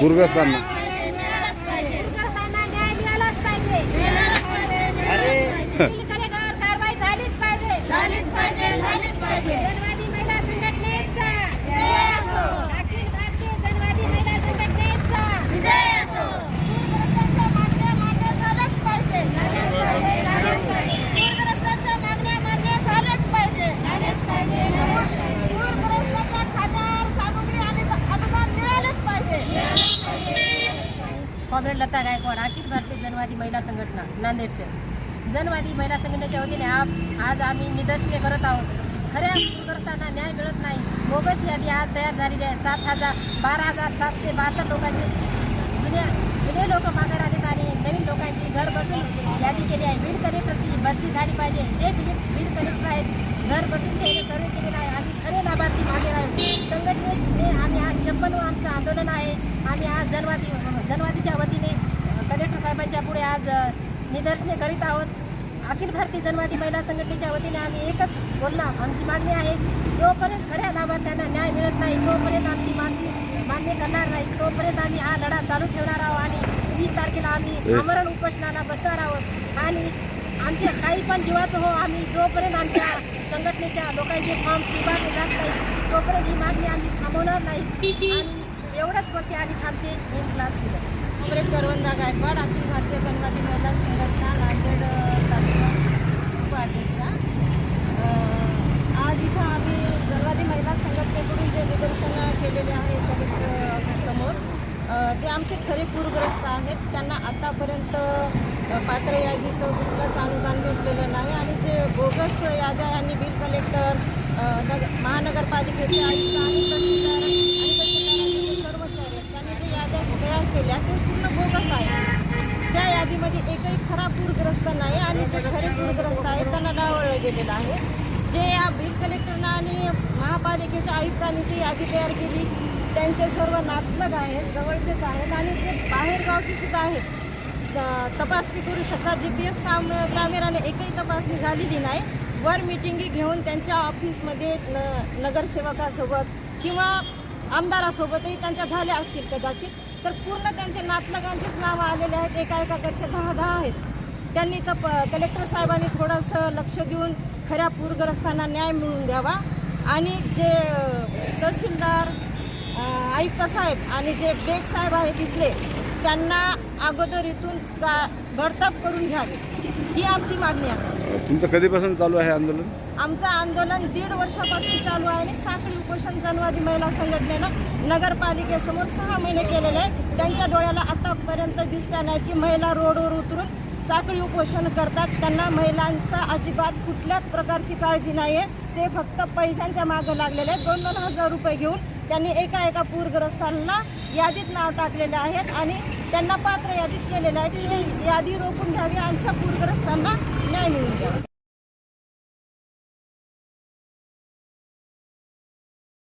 पूरग्रस्तांना. मिळालाच पाहिजे पूरग्रस्तांना न्याय मिळालाच पाहिजे मिळालाच पाहिजे बिल कलेक्टरवर कारवाई झालीच पाहिजे झालीच पाहिजे झालीच पाहिजे जनवादी महिला संघटनेचा जय असो अखिल भारतीय जनवादी महिला संघटनेचा विजय असो पूरग्रस्तांच्या मागण्या मान्य झाल्याच पाहिजे झाल्याच पाहिजे झाल्याच पाहिजे पूरग्रस्तांच्या मागण्या मान्य झाल्याच पाहिजे झाल्याच पाहिजे झाल्याच पाहिजे पूरग्रस्ताच्या खात्यावर सामुग्री आणि अनुदान मिळालंच पाहिजे कॉम्रेड लता गायकवाड अखिल भारतीय जनवादी महिला संघटना नांदेड शहर जनवादी महिला संघटनेच्या वतीने आज आम्ही निदर्शने करत आहोत. खऱ्या करताना न्याय मिळत नाही. बोगस यादी आज तयार झालेली आहे. सात हजार बारा हजार सातशे बहात्तर लोकांची जुन्या जुने लोक मागे राहतात आणि नवीन लोकांची घर बसून यादी केली आहे. बिल कलेक्टरची भरती झाली पाहिजे. जे बिल बिल कलेक्टर आहेत घर बसून ते सर्वे केलेलं आहे. आम्ही खरे लाभार्थी मागे राहू संघटनेने आम्ही आज छप्पन आमचं आंदोलन आहे. आम्ही आज जनवादी जनवादीच्या वतीने कलेक्टर साहेबांच्या पुढे आज निदर्शने करीत आहोत. अखिल भारतीय जनवादी महिला संघटनेच्या वतीने आम्ही एकच बोलला आमची मागणी आहे जोपर्यंत खऱ्या लाभार्थ्यांना न्याय मिळत नाही तोपर्यंत आमची मागणी मान्य करणार नाही. तोपर्यंत आम्ही हा लढा चालू ठेवणार आहोत आणि वीस तारखेला आम्ही आमरण उपोषणाला बसणार आहोत. आणि आमचे काही पण जीवाचं हो आम्ही जोपर्यंत आमच्या संघटनेच्या लोकांचे फॉर्म स्वीकारले जात नाही तोपर्यंत ही मागणी आम्ही थांबवणार नाही. आणि एवढंच फक्त आम्ही थांबते इन क्लास दिलं. कॉम्रेड करवंदा गायकवाड अखिल भारतीय जनवादी महिला संघटना नांदेड तालुका उपाध्यक्षा अ, आज इथं आम्ही जनवादी महिला संघटनेकडून जे निदर्शनं केलेले आहे कलेक्टर समोर अ, जे आमचे खरे पूरग्रस्त आहेत त्यांना आतापर्यंत पात्र यादीत कुठलंच अनुदान भेटलेलं नाही. आणि जे बोगस याद्या आणि बिल कलेक्टर नग महानगरपालिकेचे आयुक्त आणि तहसीलदार आणि जे कर्मचारी आहेत त्यांनी जे याद्या तयार केल्या ते पूर्ण बोगस आहे त्या यादीमध्ये एकही खरा पूरग्रस्त नाही आणि जे खरे पूरग्रस्त आहेत त्यांना डावळलं गेलेलं आहे. जे या बिल कलेक्टरनं आणि महापालिकेच्या आयुक्तांनी जी यादी तयार केली त्यांचे सर्व नातलग आहेत जवळचेच आहेत आणि जे बाहेरगावचे सुद्धा आहेत. तपासणी करू शकता. जी पी एस काम कॅमेराने एकही तपासणी झालेली नाही. वर मिटिंगी घेऊन त्यांच्या ऑफिसमध्ये न नगरसेवकासोबत किंवा आमदारासोबतही त्यांच्या झाल्या असतील कदाचित. तर पूर्ण त्यांच्या नातलगांचेच नावं आलेले आहेत. एका एकाकडचे दहा दहा आहेत. त्यांनी तप कलेक्टर साहेबांनी थोडंसं लक्ष देऊन खऱ्या पूरग्रस्तांना न्याय मिळवून द्यावा. आणि जे तहसीलदार आयुक्त साहेब आणि जे बेग साहेब आहेत इथले त्यांना अगोदर इथून का बडतप करून घ्यावे. ही आमची मागणी आहे. तुमचं कधीपासून चालू आहे आंदोलन? आमचं आंदोलन दीड वर्षापासून चालू आहे आणि साखळी उपोषण जनवादी महिला संघटनेनं नगरपालिकेसमोर सहा महिने केलेले आहे त्यांच्या डोळ्याला आतापर्यंत दिसल्या नाही की महिला रोडवर उतरून साखळी उपोषण करतात. त्यांना महिलांचा अजिबात कुठल्याच प्रकारची काळजी नाही आहे ते फक्त पैशांच्या मागं लागलेले आहेत. दोन दोन हजार रुपये घेऊन त्यांनी एका एका पूरग्रस्तांना यादीत नाव टाकलेले आहेत आणि त्यांना पात्र यादीत केलेले आहे की यादी रोखून घ्यावी आमच्या पूरग्रस्तांना न्याय मिळून द्यावा.